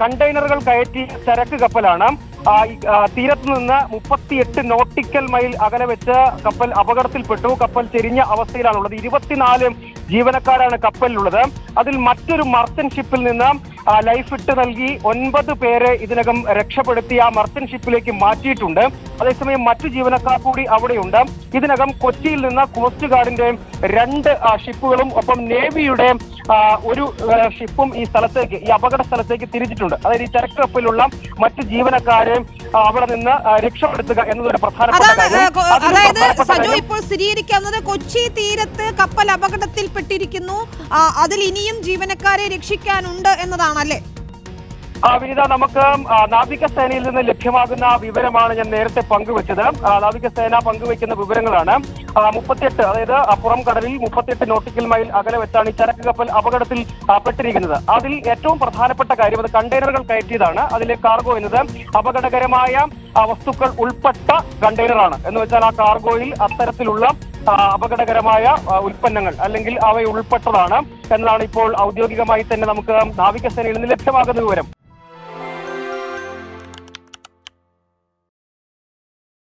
കണ്ടെയ്നറുകൾ കയറ്റി ചരക്ക് കപ്പലാണ്. തീരത്ത് നിന്ന് മുപ്പത്തിയെട്ട് നോട്ടിക്കൽ മൈൽ അകലെ വെച്ച് കപ്പൽ അപകടത്തിൽപ്പെട്ടു. കപ്പൽ ചെരിഞ്ഞ അവസ്ഥയിലാണുള്ളത്. ഇരുപത്തിനാല് ജീവനക്കാരാണ് കപ്പലിലുള്ളത്. അതിൽ മറ്റൊരു മർച്ചന്റ് ഷിപ്പിൽ നിന്ന് ലൈഫ് ഇട്ട് നൽകി ഒൻപത് പേരെ ഇതിനകം രക്ഷപ്പെടുത്തി ആ മർച്ചന്റ് ഷിപ്പിലേക്ക് മാറ്റിയിട്ടുണ്ട്. അതേസമയം മറ്റു ജീവനക്കാർ കൂടി അവിടെയുണ്ട്. ഇതിനകം കൊച്ചിയിൽ നിന്ന് കോസ്റ്റ് ഗാർഡിന്റെ രണ്ട് ഷിപ്പുകളും ഒപ്പം നേവിയുടെ ഒരു ഷിപ്പും ഈ സ്ഥലത്തേക്ക് ഈ അപകട സ്ഥലത്തേക്ക് തിരിച്ചിട്ടുണ്ട്. അതായത് ഈ ചരക്ക് കപ്പലിലുള്ള മറ്റ് ജീവനക്കാരെ അവിടെ നിന്ന് രക്ഷപ്പെടുത്തുക എന്നതൊരു പ്രധാനപ്പെട്ട അതായത് സജു ഇപ്പോൾ സ്ഥിരീകരിക്കാവുന്നത് കൊച്ചി തീരത്ത് കപ്പൽ അപകടത്തിൽപ്പെട്ടിരിക്കുന്നു. അതിൽ ഇനിയും ജീവനക്കാരെ രക്ഷിക്കാനുണ്ട് എന്നതാണല്ലേ? വിനിത നമുക്ക് നാവിക നാവികസേനയിൽ നിന്ന് ലഭ്യമാകുന്ന വിവരമാണ് ഞാൻ നേരത്തെ പങ്കുവച്ചത്. നാവികസേന പങ്കുവയ്ക്കുന്ന വിവരങ്ങളാണ്. മുപ്പത്തിയെട്ട് അതായത് പുറം കടലിൽ മുപ്പത്തിയെട്ട് നോട്ടിക്കൽ മൈൽ അകലെ വെച്ചാണ് ഈ ചരക്ക് കപ്പൽ അപകടത്തിൽ പെട്ടിരിക്കുന്നത്. അതിൽ ഏറ്റവും പ്രധാനപ്പെട്ട കാര്യം അത് കണ്ടെയ്നറുകൾ കയറ്റിയതാണ്. അതിലെ കാർഗോ എന്നത് അപകടകരമായ വസ്തുക്കൾ ഉൾപ്പെട്ട കണ്ടെയ്നറാണ് എന്ന് വെച്ചാൽ ആ കാർഗോയിൽ അത്തരത്തിലുള്ള അപകടകരമായ ഉൽപ്പന്നങ്ങൾ അല്ലെങ്കിൽ അവ ഉൾപ്പെട്ടതാണ്. എന്നതാണ് ഇപ്പോൾ ഔദ്യോഗികമായി തന്നെ നമുക്ക് നാവികസേനയിൽ നിന്ന് ലഭ്യമാകുന്ന വിവരം.